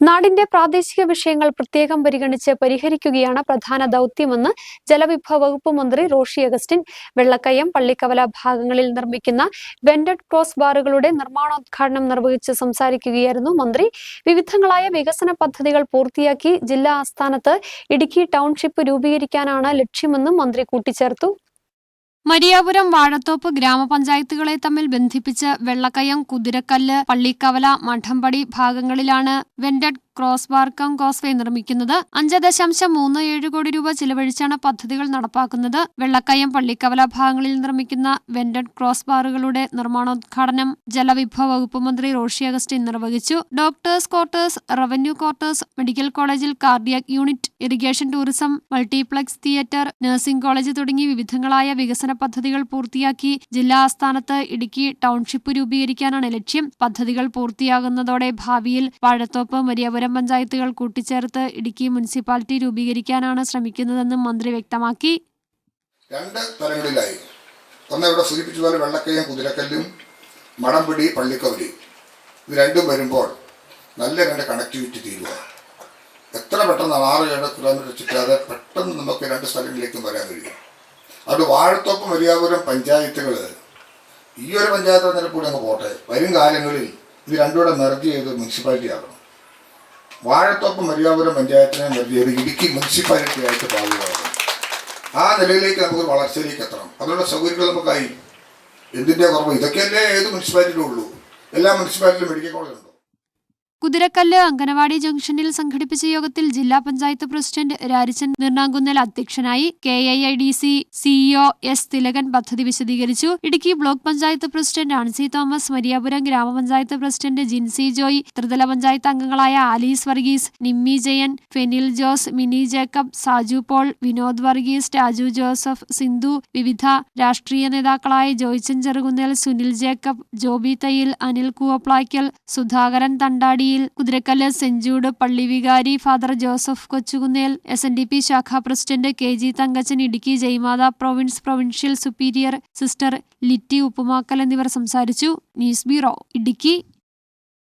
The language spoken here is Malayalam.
നാടിന്റെ പ്രാദേശിക വിഷയങ്ങൾ പ്രത്യേകം പരിഗണിച്ച് പരിഹരിക്കുകയാണ് പ്രധാന ദൗത്യമെന്ന് ജലവിഭവ വകുപ്പ് മന്ത്രി റോഷി അഗസ്റ്റിൻ വെള്ളക്കയം പള്ളിക്കവല ഭാഗങ്ങളിൽ നിർമ്മിക്കുന്ന വെന്റഡ് ക്രോസ് ബാറുകളുടെ നിർമ്മാണോദ്ഘാടനം നിർവഹിച്ച് സംസാരിക്കുകയായിരുന്നു മന്ത്രി. വിവിധങ്ങളായ വികസന പദ്ധതികൾ പൂർത്തിയാക്കി ജില്ലാ ആസ്ഥാനത്ത് ഇടുക്കി ടൗൺഷിപ്പ് രൂപീകരിക്കാനാണ് ലക്ഷ്യമെന്നും മന്ത്രി കൂട്ടിച്ചേർത്തു. മരിയാപുരം വാഴത്തോപ്പ് ഗ്രാമപഞ്ചായത്തുകളെ തമ്മിൽ ബന്ധിപ്പിച്ച് വെള്ളക്കയം കുതിരക്കല്ല് പള്ളിക്കവല മഠംപടി ഭാഗങ്ങളിലാണ് vented cross bar cum causeway നിർമ്മിക്കുന്നത് അഞ്ച് ദശാംശം മൂന്ന് ഏഴ് കോടി രൂപ ചിലവഴിച്ചാണ് പദ്ധതികൾ നടപ്പാക്കുന്നത്. വെള്ളക്കയം പള്ളിക്കവല ഭാഗങ്ങളിൽ നിർമ്മിക്കുന്ന വെന്റഡ് ക്രോസ് ബാറുകളുടെ നിർമ്മാണോദ്ഘാടനം ജലവിഭവ വകുപ്പ് മന്ത്രി റോഷി അഗസ്റ്റിൻ നിർവഹിച്ചു. Doctors quarters revenue quarters medical കോളേജിൽ cardiac unit irrigation tourism multiplex theatre nursing college തുടങ്ങി വിവിധങ്ങളായ വികസന പദ്ധതികൾ പൂർത്തിയാക്കി. ജില്ലാ ആസ്ഥാനത്ത് ഇടുക്കി ടൗൺഷിപ്പ് രൂപീകരിക്കാനാണ് ലക്ഷ്യം. പദ്ധതികൾ പൂർത്തിയാകുന്നതോടെ ഭാവിയിൽ വാഴത്തോപ്പ് മരിയാപുരം പഞ്ചായത്തുകൾ കൂട്ടിച്ചേർത്ത് ഇടുക്കി മുനിസിപ്പാലിറ്റി രൂപീകരിക്കാനാണ് ശ്രമിക്കുന്നതെന്നും മന്ത്രി വ്യക്തമാക്കി. രണ്ട് തലങ്ങളിലായി ഒന്ന് ഇവിടെ സൂചിപ്പിച്ച പോലെ വെള്ളക്കയും കുതിരക്കല്ലും മടംപിടി പള്ളിക്കവലി. ഇത് രണ്ടും വരുമ്പോൾ നല്ല രണ്ട് കണക്ടിവിറ്റി തീരുക എത്ര പെട്ടെന്ന് ആറ് ഏഴ് കിലോമീറ്റർ ചുറ്റാതെ പെട്ടെന്ന് നമുക്ക് രണ്ട് സ്ഥലങ്ങളിലേക്കും വരാൻ കഴിയും. അത് വാഴത്തോപ്പ് മരിയാപുരം പഞ്ചായത്തുകൾ ഈ ഒരു പഞ്ചായത്ത് നിലക്കൂടെ അങ്ങ് പോട്ടെ. വരും കാലങ്ങളിൽ ഇത് രണ്ടുകൂടെ മെർജ് ചെയ്ത് മുനിസിപ്പാലിറ്റി ആകണം. വാഴത്തോപ്പ് മരിയാപുരം പഞ്ചായത്തിനെ നൽകിയത് ഇടുക്കി മുനിസിപ്പാലിറ്റി ആയിട്ട് പാടുകയാണ് ആ നിലയിലേക്ക് നമുക്ക് വളർച്ചയിലേക്ക് എത്തണം. അതിനുള്ള സൗകര്യങ്ങൾ നമുക്കായി. എന്തിന്റെ കുറവ്? ഇതൊക്കെയല്ലേ ഏത് മുനിസിപ്പാലിറ്റിയിലും ഉള്ളൂ. എല്ലാ മുനിസിപ്പാലിറ്റിയിലും മെഡിക്കൽ കോളേജ് ഉണ്ടോ കുതിരക്കല്ല് അങ്കനവാടി ജംഗ്ഷനിൽ സംഘടിപ്പിച്ച യോഗത്തിൽ ജില്ലാ പഞ്ചായത്ത് പ്രസിഡന്റ് രാരിച്ചൻ നിർണാങ്കുന്നൽ അധ്യക്ഷനായി K I I D C CEO S Thilakan പദ്ധതി വിശദീകരിച്ചു. Idukki block panchayat president Ancy Thomas Mariyapuram ഗ്രാമപഞ്ചായത്ത് പ്രസിഡന്റ് ജിൻസി ജോയ് ത്രിതല പഞ്ചായത്ത് അംഗങ്ങളായ Alice Varghese Nimmi Jayan Fenil Jose Mini Jacob Saju Paul Vinod Varghese Raju Joseph Sindhu വിവിധ രാഷ്ട്രീയ നേതാക്കളായ Joychan Cherukunnel Sunil Jacob Joby Thayyil Anil Koovaplackal Sudhakaran Thandadiyil Kuthirakallu St Jude പള്ളി വികാരി father Joseph Kochukunnel S N D P ശാഖാ president K G Thankachan Idukki Jaimatha province provincial superior sister Litty Uppumakkal എന്നിവർ സംസാരിച്ചു. News bureau Idukki.